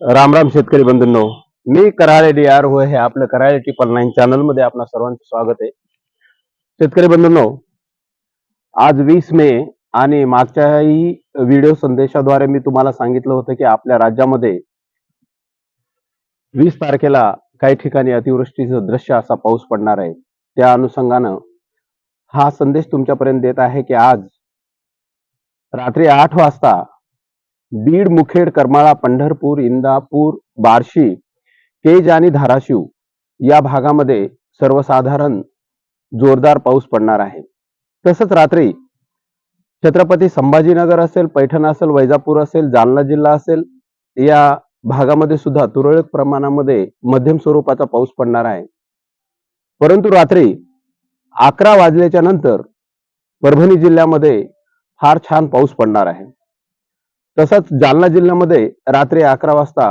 राम राम शेतकरी बंधूंनो मी Karale D R हो हे आपलं कराळे टिपल नाईन चॅनलमध्ये आपणा सर्वांचं स्वागत आहे. शेतकरी बंधूंनो आज वीस मे आणि मागच्याही व्हिडिओ संदेशाद्वारे मी तुम्हाला सांगितलं होतं की आपल्या राज्यामध्ये वीस तारखेला काही ठिकाणी अतिवृष्टीचं दृश्य असा पाऊस पडणार आहे. त्या अनुषंगानं हा संदेश तुमच्यापर्यंत देत आहे की आज रात्री आठ वाजता बीड मुखेड करमाळा पंढरपूर इंदापूर बार्शी केज आणि धाराशिव या भागामध्ये सर्वसाधारण जोरदार पाऊस पडणार आहे. तसंच रात्री छत्रपती संभाजीनगर असेल पैठण असेल वैजापूर असेल जालना जिल्हा असेल या भागामध्ये सुद्धा तुरळक प्रमाणामध्ये मध्यम स्वरूपाचा पाऊस पडणार आहे. परंतु रात्री अकरा वाजल्याच्या नंतर परभणी जिल्ह्यामध्ये फार छान पाऊस पडणार आहे. तसंच जालना जिल्ह्यामध्ये रात्री अकरा वाजता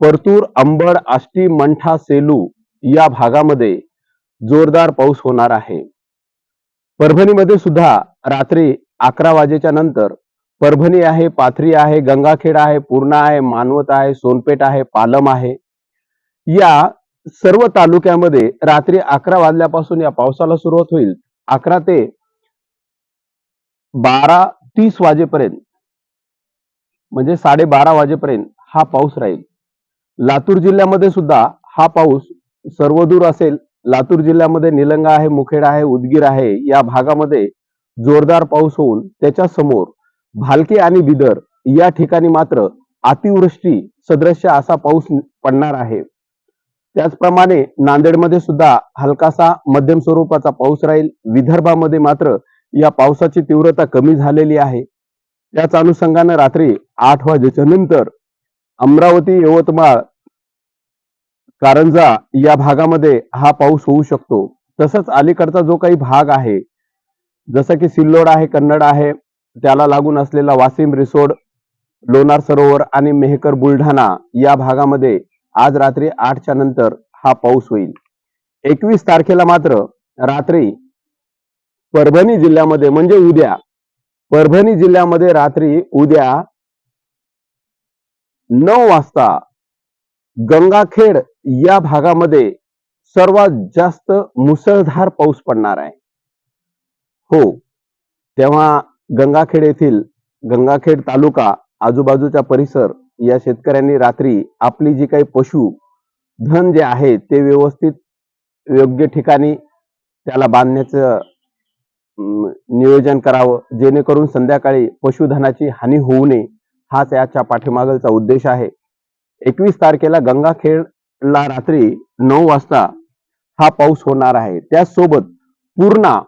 परतूर अंबड आष्टी मंठा सेलू या भागामध्ये जोरदार पाऊस होणार आहे. परभणीमध्ये सुद्धा रात्री अकरा वाजेच्या नंतर परभणी आहे पाथरी आहे गंगाखेड आहे पूर्णा आहे मानवत आहे सोनपेठ आहे पालम आहे. या सर्व तालुक्यामध्ये रात्री अकरा वाजल्यापासून या पावसाला सुरुवात होईल. अकरा ते बारा तीस वाजेपर्यंत म्हणजे साडेबारा वाजेपर्यंत हा पाऊस राहील. लातूर जिल्ह्यामध्ये सुद्धा हा पाऊस सर्वदूर असेल. लातूर जिल्ह्यामध्ये निलंगा आहे मुखेड आहे उदगीर आहे या भागामध्ये जोरदार पाऊस होऊन त्याच्यासमोर भालके आणि बिदर या ठिकाणी मात्र अतिवृष्टी सदृश्य असा पाऊस पडणार आहे. त्याचप्रमाणे नांदेडमध्ये सुद्धा हलकासा मध्यम स्वरूपाचा पाऊस राहील. विदर्भामध्ये मात्र या पावसाची तीव्रता कमी झालेली आहे. त्याच अनुषंगानं रात्री आठ वाजेच्या नंतर अमरावती यवतमाळ कारंजा या भागामध्ये हा पाऊस होऊ शकतो. तसंच अलीकडचा जो काही भाग आहे जसं की सिल्लोड आहे कन्नड आहे त्याला लागून असलेला वासिम रिसोड लोणार सरोवर आणि मेहकर बुलढाणा या भागामध्ये आज रात्री आठच्या नंतर हा पाऊस होईल. एकवीस तारखेला मात्र रात्री परभणी जिल्ह्यामध्ये म्हणजे उद्या परभणी जिल्ह्यामध्ये रात्री उद्या नऊ वाजता गंगाखेड या भागामध्ये सर्वात जास्त मुसळधार पाऊस पडणार आहे. हो तेव्हा गंगाखेड येथील गंगाखेड तालुका आजूबाजूचा परिसर या शेतकऱ्यांनी रात्री आपली जी काही पशु धन जे आहे ते व्यवस्थित योग्य ठिकाणी त्याला बांधण्याचं नियोजन करावं जेणेकरून संध्याकाळी पशुधनाची हानी होऊ नये हाच याच्या पाठीमागचा उद्देश आहे. एकवीस तारखेला गंगाखेडला रात्री नऊ वाजता हा पाऊस होणार आहे. त्याचसोबत पूर्णा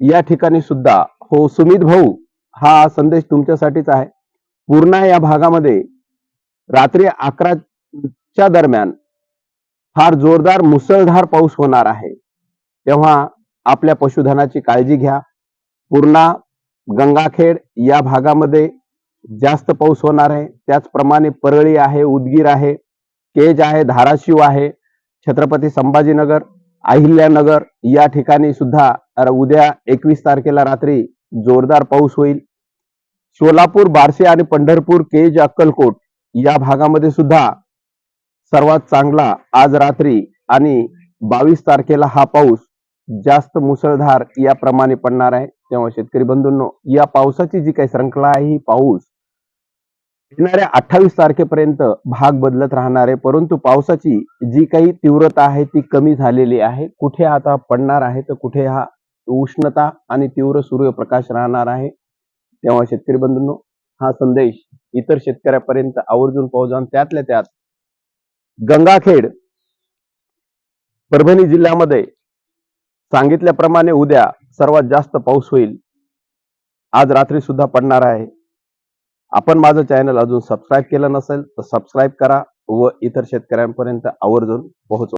या ठिकाणी सुद्धा हो सुमित भाऊ हा संदेश तुमच्यासाठीच आहे. पूर्णा या भागामध्ये रात्री अकराच्या दरम्यान फार जोरदार मुसळधार पाऊस होणार आहे. तेव्हा आपल्या पशुधनाची काळजी घ्या. पूर्णा गंगाखेड या भागामध्ये जास्त पाऊस होणार आहे. त्याचप्रमाणे परळी आहे उदगीर आहे केज आहे धाराशिव आहे छत्रपती संभाजीनगर अहिल्यानगर या ठिकाणी सुद्धा उद्या एकवीस तारखेला रात्री जोरदार पाऊस होईल. सोलापूर बार्शी आणि पंढरपूर केज अक्कलकोट या भागामध्ये सुद्धा सर्वात चांगला आज रात्री आणि बावीस तारखेला हा पाऊस जास्त मुसळधार याप्रमाणे पडणार आहे. तेव्हा शेतकरी बंधूंनो या पावसाची जी काही श्रंखला आहे ही पाऊस येणाऱ्या अठ्ठावीस तारखेपर्यंत भाग बदलत राहणार आहे. परंतु पावसाची जी काही तीव्रता आहे ती कमी झालेली आहे. कुठे आता पडणार आहे तर कुठे हा उष्णता आणि तीव्र सूर्यप्रकाश राहणार आहे. तेव्हा शेतकरी बंधूंनो हा संदेश इतर शेतकऱ्यापर्यंत आवर्जून पोहोचवून त्यातल्या त्यात गंगाखेड परभणी जिल्ह्यामध्ये सांगितल्याप्रमाणे उद्या सर्वात जास्त पाऊस होईल. आज रात्री सुद्धा पडणार आहे. आपण माझं चॅनल अजून सबस्क्राईब केलं नसेल तर सबस्क्राईब करा व इतर शेतकऱ्यांपर्यंत आवर्जून पोहोचवा.